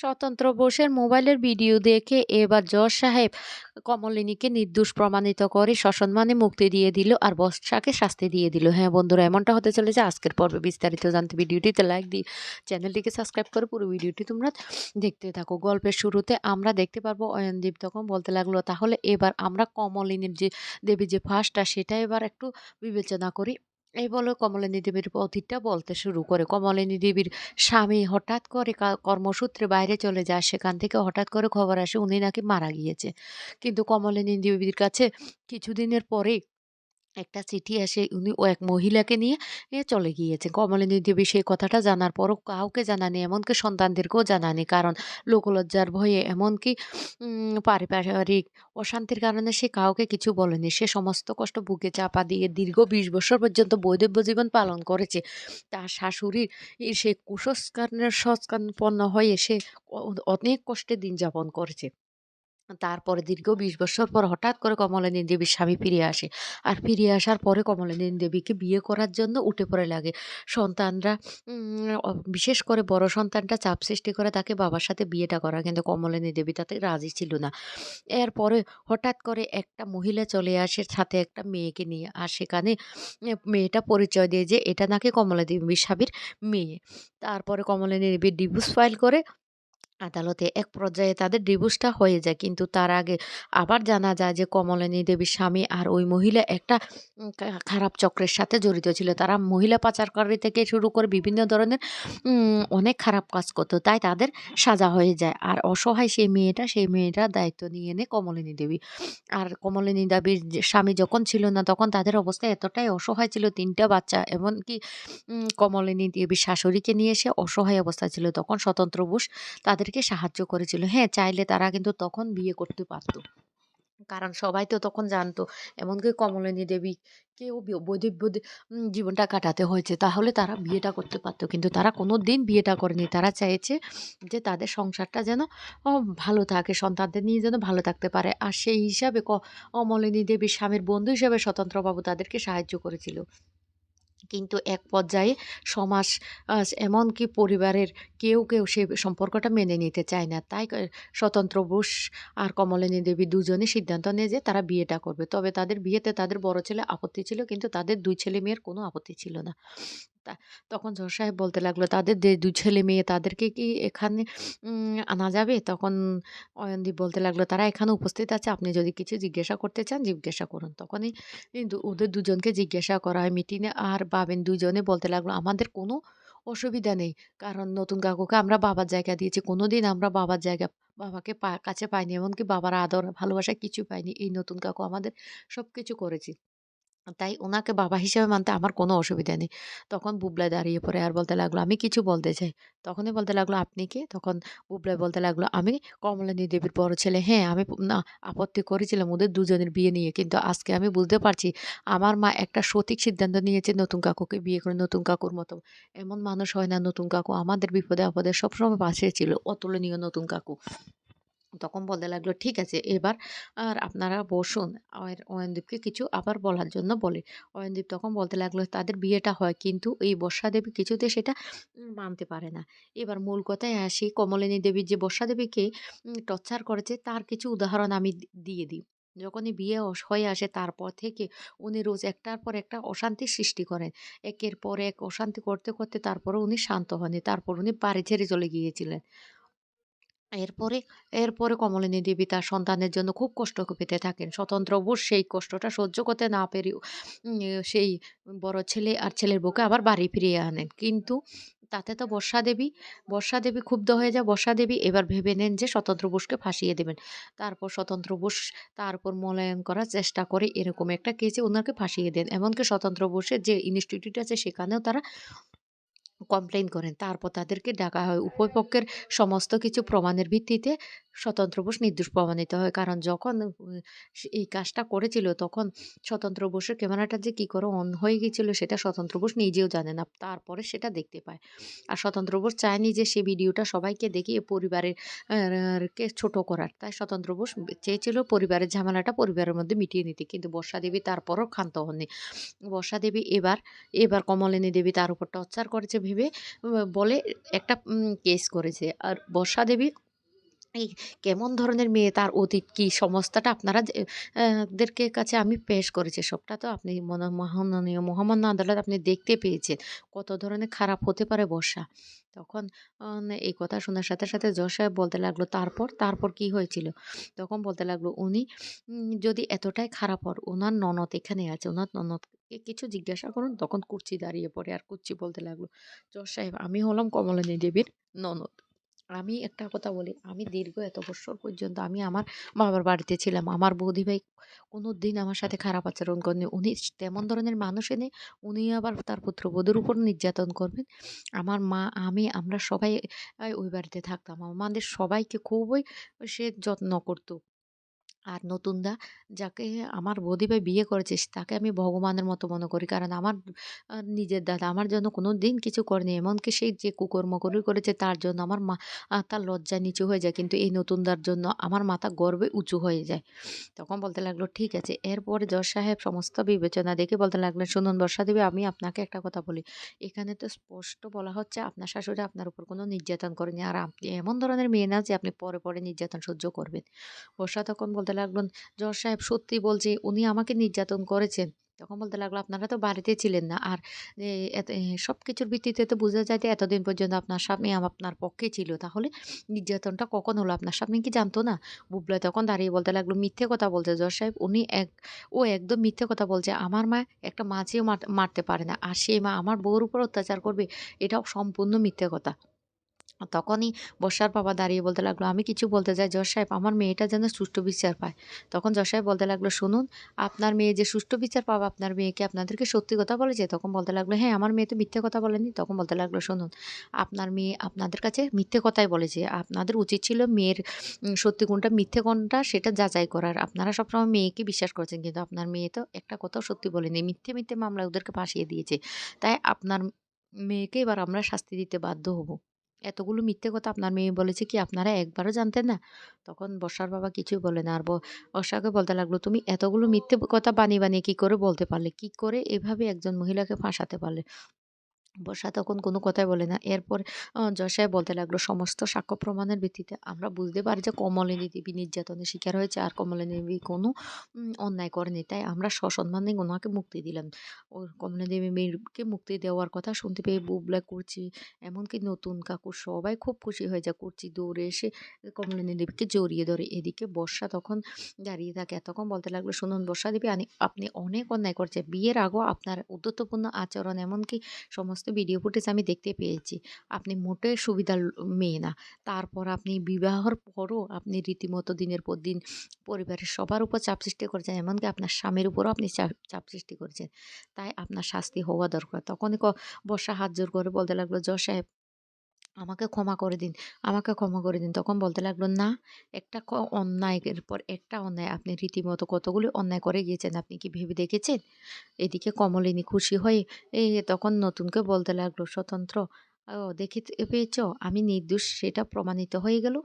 স্বতন্ত্র বোসের মোবাইলের ভিডিও দেখে এবার জজ সাহেব কমলিনীকে নির্দোষ প্রমাণিত করে সসম্মানে মুক্তি দিয়ে দিল আর বর্ষাকে শাস্তি দিয়ে দিল। হ্যাঁ বন্ধুরা, এমনটা হতে চলেছে। আজকের পর্বে বিস্তারিত জানতে ভিডিওটিতে লাইক দিই চ্যানেলটিকে সাবস্ক্রাইব করে পুরো ভিডিওটি তোমরা দেখতে থাকো। গল্পের শুরুতে আমরা দেখতে পারব অয়নদীপ তখন বলতে লাগল, তাহলে এবার আমরা কমলিনীর যে দেবী যে ফার্স্টটা সেটা এবার একটু বিবেচনা করি। এই বলে কমলিনী দেবীর অতীতটা বলতে শুরু করে। কমলিনী দেবীর স্বামী হঠাৎ করে কর্মসূত্রে বাইরে চলে যায়, সেখান থেকে হঠাৎ করে খবর আসে উনি নাকি মারা গিয়েছে। কিন্তু কমলিনী দেবীর কাছে কিছুদিনের পরেই একটা চিঠি আসে, উনি ও এক মহিলাকে নিয়ে চলে গিয়েছে। কমলিনী দেবী সেই কথাটা জানার পরও কাউকে জানানি, এমনকি সন্তানদেরকেও জানানি। কারণ লোকলজ্জার ভয়ে এমনকি পারিপারিক অশান্তির কারণে সে কাউকে কিছু বলেনি। সে সমস্ত কষ্ট বুকে চাপা দিয়ে দীর্ঘ বিশ বছর পর্যন্ত বৈদব্য জীবন পালন করেছে। তার শাশুড়ির সে কুসংস্কারের সংস্কারপন্ন হয়ে সে অনেক কষ্টে দিন যাপন করেছে। তারপরে দীর্ঘ ২০ বছর পর হঠাৎ করে কমলিনী দেবীর স্বামী ফিরে আসে। আর ফিরে আসার পরে কমলিনী দেবীকে বিয়ে করার জন্য উঠে পড়ে লাগে। সন্তানরা বিশেষ করে বড় সন্তানটা চাপ সৃষ্টি করে তাকে বাবার সাথে বিয়েটা করা। কিন্তু কমলিনী দেবী তাতে রাজি ছিল না। এরপরে হঠাৎ করে একটা মহিলা চলে আসে সাথে একটা মেয়েকে নিয়ে। আর সেখানে মেয়েটা পরিচয় দেয় যে এটা নাকি কমলা দেবীর স্বামীর মেয়ে। তারপরে কমলিনী দেবী ডিভোর্স ফাইল করে আদালতে এক পর্যায়ে তাদের ডিভোর্সটা হয়ে যায়। কিন্তু তার আগে আবার জানা যায় যে কমলিনী দেবীর স্বামী আর ওই মহিলা একটা খারাপ চক্রের সাথে জড়িত ছিল। তারা মহিলা পাচারকারী থেকে শুরু করে বিভিন্ন ধরনের অনেক খারাপ কাজ করত। তাই তাদের সাজা হয়ে যায়। আর অসহায় সেই মেয়েটা, সেই মেয়েটার দায়িত্ব নিয়ে নেয় কমলিনী দেবী। আর কমলিনী দেবীর স্বামী যখন ছিল না তখন তাদের অবস্থা এতটাই অসহায় ছিল ৩ টা বাচ্চা এমনকি কমলিনী দেবীর শাশুড়িকে নিয়ে সে অসহায় অবস্থা ছিল। তখন স্বতন্ত্র বোস তাদেরকে সাহায্য করেছিল। হ্যাঁ, চাইলে তারা কিন্তু তখন বিয়ে করতে পারত। কারণ সবাই তো তখন জানতো। এমনকি কমলিনী দেবী কেউ দে জীবনটা কাটাতে হয়েছে। তাহলে তারা বিয়েটা করতে পারতো কিন্তু তারা কোনো দিন বিয়েটা করেনি। তারা চাইছে যে তাদের সংসারটা যেন ভালো থাকে, সন্তানদের নিয়ে যেন ভালো থাকতে পারে। আর সেই হিসাবে কমলিনী দেবীর স্বামীর বন্ধু হিসাবে স্বতন্ত্রবাবু তাদেরকে সাহায্য করেছিল। কিন্তু এক পর্যায়ে সমাজ এমনকি পরিবারের কেউ, কেউ সে সম্পর্কটা মেনে নিতে চায় না। তাই স্বতন্ত্র বোস আর কমলিনী দেবী দুজনে সিদ্ধান্ত নেয় যে তারা বিয়েটা করবে। তবে তাদের বিয়েতে তাদের বড় ছেলে আপত্তি ছিল কিন্তু তাদের দুই ছেলে-মেয়ের কোনো আপত্তি ছিল না। তখন জজ সাহেব বলতে লাগল, "তাদের যে ২ ছেলে-মেয়ে তাদেরকে কি এখানে আনা যাবে?" তখন অয়নদীপ বলতে লাগল, "তারা এখানে উপস্থিত আছে। আপনি যদি কিছু জিজ্ঞাসা করতে চান জিজ্ঞাসা করুন।" তখনই কিন্তু ওদের দুজনকে জিজ্ঞাসা করা হয় মিটিংয়ে আর বাবেন দুজনে বলতে লাগল, "আমাদের কোনো অসুবিধা নেই। কারণ নতুন কাকুকে আমরা বাবার জায়গা দিয়েছি। কোনোদিন আমরা বাবার জায়গা বাবাকে কাছে পাইনি। এমনকি বাবার আদর, ভালোবাসা কিছু পাইনি। এই নতুন কাকু আমাদের সব কিছু করেছে। তাই ওনাকে বাবা হিসেবে মানতে আমার কোনো অসুবিধা নেই। তখন বুবলাই দাঁড়িয়ে পড়ে আর বলতে লাগল, "আমি কিছু বলতে চাই।" তখনই বলতে লাগল, "আপনি কে?" তখন বুবলাই বলতে লাগল, "আমি কমলিনী দেবীর বড় ছেলে। হ্যাঁ, আমি না আপত্তি করেছিলাম ওদের দুজনের বিয়ে নিয়ে। কিন্তু আজকে আমি বুঝতে পারছি আমার মা একটা সঠিক সিদ্ধান্ত নিয়েছে নতুন কাকুকে বিয়ে করে নতুন কাকুর মতো। এমন মানুষ হয় না নতুন কাকু আমাদের বিপদে-আপদে সবসময় পাশে ছিল। অতুলনীয় নতুন কাকু।" তখন বলতে লাগল, "ঠিক আছে এবার আর আপনারা বসুন।" অয়ের অয়নদীপকে কিছু আবার বলার জন্য বলে। অয়নদীপ তখন বলতে লাগল, "তাদের বিয়েটা হয় কিন্তু এই বর্ষা দেবী কিছুতে সেটা মানতে পারে না।" এবার মূল কথায় আসি, কমলিনী দেবী যে বর্ষা দেবীকে টর্চার করেছে তার কিছু উদাহরণ আমি দিয়ে দিই। যখনই বিয়ে হয়ে আসে তারপর থেকে উনি রোজ একটার পর একটা অশান্তির সৃষ্টি করেন। একের পর এক অশান্তি করতে, করতে তারপরেও উনি শান্ত হননি। তারপর উনি বাড়ি ছেড়ে চলে গিয়েছিলেন। এরপরে এরপরে কমলিনী দেবী তার সন্তানের জন্য খুব কষ্ট পেতে থাকেন। স্বতন্ত্র বোস সেই কষ্টটা সহ্য করতে না পেরেও সেই বড় ছেলে আর ছেলের বউকে আবার বাড়ি ফিরিয়ে আনেন। কিন্তু তাতে তো বর্ষা দেবী বর্ষা দেবী ক্ষুব্ধ হয়ে যায়। বর্ষা দেবী এবার ভেবে নেন যে স্বতন্ত্র বোসকে ফাঁসিয়ে দেবেন। তারপর স্বতন্ত্র বোস তার উপর মূল্যায়ন করার চেষ্টা করে এরকম একটা কেসে ওনাকে ফাঁসিয়ে দেন। এমনকি স্বতন্ত্র বোসের যে ইনস্টিটিউট আছে সেখানেও তারা কমপ্লেইন করেন। তারপর তাদেরকে ডাকা হয়। উভয় পক্ষের সমস্ত কিছু প্রমাণের ভিত্তিতে স্বতন্ত্র বোস নির্দোষ প্রমাণিত হয়। কারণ যখন এই কাজটা করেছিল, তখন স্বতন্ত্র বোসের ক্যামেরাটা যে কি করে অন হয়ে গিয়েছিল, সেটা স্বতন্ত্র বোস নিজেও জানে না। তারপরে সেটা দেখতে পায়। আর স্বতন্ত্র বোস চায়নি যে সে ভিডিওটা সবাইকে দেখিয়ে পরিবারের কে ছোট করার। তাই স্বতন্ত্র বোস চেয়েছিল পরিবারের ঝামেলাটা পরিবারের মধ্যে মিটিয়ে নিতে। কিন্তু বর্ষা দেবী তারপরও ক্ষান্ত হননি। বর্ষা দেবী এবার এবার কমলিনী দেবী তার উপর টর্চার করেছে ভেবে বলে একটা কেস করেছে। আর বর্ষা দেবী এই কেমন ধরনের মেয়ে তার অতীত কি সমস্তটা আপনারা দেরকে কাছে আমি পেশ করেছি। সবটা তো আপনি মহামাননীয় মহামান্য আদালত আপনি দেখতে পেয়েছেন। কত ধরনের খারাপ হতে পারে বর্ষা। তখন এই কথা শোনার সাথে, সাথে জজ সাহেব বলতে লাগল, "তারপর? তারপর কি হয়েছিল?" তখন বলতে লাগল, "উনি যদি এতটাই খারাপ হন, ওনার ননদ এখানে আছে। ওনার ননদকে কিছু জিজ্ঞাসা করুন।" তখন কুর্চি দাঁড়িয়ে পড়ে। আর কুর্চি বলতে লাগল, "জজ সাহেব আমি হলাম কমলিনী দেবীর ননদ। আমি একটা কথা বলি, আমি দীর্ঘ এত বছর পর্যন্ত আমি আমার বাবার বাড়িতে ছিলাম। আমার বৌদি ভাই কোনদিন আমার সাথে খারাপ আচরণ করেনি। উনি তেমন ধরনের মানুষ এনে উনি আবার তার পুত্রবধূর উপর নির্যাতন করবেন। আমার মা, আমি আমরা সবাই ওই বাড়িতে থাকতাম। আমাদের সবাইকে খুবই সে যত্ন করত। আর নতুনদা যাকে আমার বৌদি ভাই বিয়ে করেছে তাকে আমি ভগবানের মতো মনে করি। কারণ আমার নিজের দাদা আমার জন্য কোনো দিন কিছু করেনি। এমনকি সেই যে কুকর্মগুলি করেছে তার জন্য আমার মা তার লজ্জা নিচু হয়ে যায়। কিন্তু এই নতুনদার জন্য আমার মাথা গর্বে উঁচু হয়ে যায়। তখন বলতে লাগল, "ঠিক আছে।" এরপরে জজ সাহেব সমস্ত বিবেচনা দেখে বলতে লাগলেন, "শুনুন বর্ষা দেবী আমি আপনাকে একটা কথা বলি। এখানে তো স্পষ্ট বলা হচ্ছে আপনার শাশুড়ি আপনার উপর কোনো নির্যাতন করেনি। আর আপনি এমন ধরনের মেয়ে না যে আপনি পরে, পরে নির্যাতন সহ্য করবেন।" বর্ষা তখন বলতে লাগলেন, "জজ সাহেব সত্যি বলছি উনি আমাকে নির্যাতন করেছেন।" তখন বলতে লাগল, "আপনারা তো বাড়িতে ছিলেন না। আর এত এ ভিত্তিতে তো বোঝা যায় যে এতদিন পর্যন্ত আপনার স্বামী আপনার পক্ষে ছিল। তাহলে নির্যাতনটা কখন হলো? আপনার স্বামী কি জানতো না?" বুবলাই তখন দাঁড়িয়ে বলতে লাগল, "মিথ্যে কথা বলছে জজ সাহেব। উনি এক ও একদম মিথ্যে কথা বলছে। আমার মা একটা মাছিও মার মারতে পারে না। আর সেই মা আমার বউর উপর অত্যাচার করবে এটাও সম্পূর্ণ মিথ্যে কথা।" তখনই বর্ষার বাবা দাঁড়িয়ে বলতে লাগল, "আমি কিছু বলতে চাই জজ সাহেব আমার মেয়েটা যেন সুষ্ঠু বিচার পায়।" তখন জজ সাহেব বলতে লাগল, "শুনুন আপনার মেয়ে যে সুষ্ঠু বিচার পাবে আপনার মেয়েকে আপনাদেরকে সত্যি কথা বলেছে?" তখন বলতে লাগল, "হ্যাঁ, আমার মেয়ে তো মিথ্যে কথা বলেনি।" তখন বলতে লাগল, "শুনুন আপনার মেয়ে আপনাদের কাছে মিথ্যে কথাই বলেছে। আপনাদের উচিত ছিল মেয়ের সত্যি কোনটা মিথ্যে কোনটা সেটা যাচাই করার। আপনারা সবসময় মেয়েকে বিশ্বাস করেছেন। কিন্তু আপনার মেয়ে তো একটা কথাও সত্যি বলেনি। মিথ্যে, মিথ্যে মামলায় ওদেরকে ফাঁসিয়ে দিয়েছে। তাই আপনার মেয়েকে এবার আমরা শাস্তি দিতে বাধ্য হব। এতগুলো মিথ্যে কথা আপনার মেয়ে বলেছে কি আপনারা একবারও জানতেন না?" তখন বর্ষার বাবা কিছুই বলে না। আর বর্ষাকে বলতে লাগল, "তুমি এতগুলো মিথ্যে কথা বানিয়ে, বানিয়ে কী করে বলতে পারলে? কি করে এভাবে একজন মহিলাকে ফাঁসাতে পারলে?" বর্ষা তখন কোনো কথাই বলে না। এরপর আ বলতে লাগল, "সমস্ত সাক্ষ্য প্রমাণের ভিত্তিতে আমরা বুঝতে পারি যে কমলিনী দেবী নির্যাতনের শিকার হয়েছে। আর কমলিনী দেবী কোনো অন্যায় করেনি। তাই আমরা সসম্মানে ওনাকে মুক্তি দিলাম।" ও কমলিনী দেবী মেয়েকে মুক্তি দেওয়ার কথা শুনতে পেয়ে বুবলাই, কুর্চি এমনকি নতুন কাকু সবাই খুব খুশি হয়ে যায়। কুর্চি দৌড়ে এসে কমলিনী দেবীকে জড়িয়ে ধরে। এদিকে বর্ষা তখন দাঁড়িয়ে থাকে। তখন বলতে লাগল, "শুনুন বর্ষা দেবী আপনি অনেক অন্যায় করেছেন। বিয়ের আগেও আপনার উদ্যতপূর্ণ আচরণ এমনকি সমস্ত ভিডিও ফুটেজ আমি দেখতে পেয়েছি। আপনি মোটেই সুবিধা মেয়ে না। তারপর আপনি বিবাহর পরও আপনি রীতিমতো দিনের পর দিন পরিবারের সবার উপর চাপ সৃষ্টি করেছেন। এমনকি আপনার স্বামীর উপরও আপনি চাপ সৃষ্টি করেছেন। তাই আপনার শাস্তি হওয়া দরকার।" তখনই বর্ষা হাত জোর করে বলতে লাগল, "জজ সাহেব আমাকে ক্ষমা করে দিন, আমাকে ক্ষমা করে দিন।" তখন বলতে লাগল, "না, একটা অন্যায়ের পর একটা অন্যায় আপনি রীতিমতো কতগুলি অন্যায় করে গিয়েছেন আপনি কি ভেবে দেখেছেন?" এদিকে কমলিনী খুশি হয়ে এ তখন নতুনকে বলতে লাগল, "স্বতন্ত্র ও দেখি পেয়েছ আমি নির্দোষ সেটা প্রমাণিত হয়ে গেল।"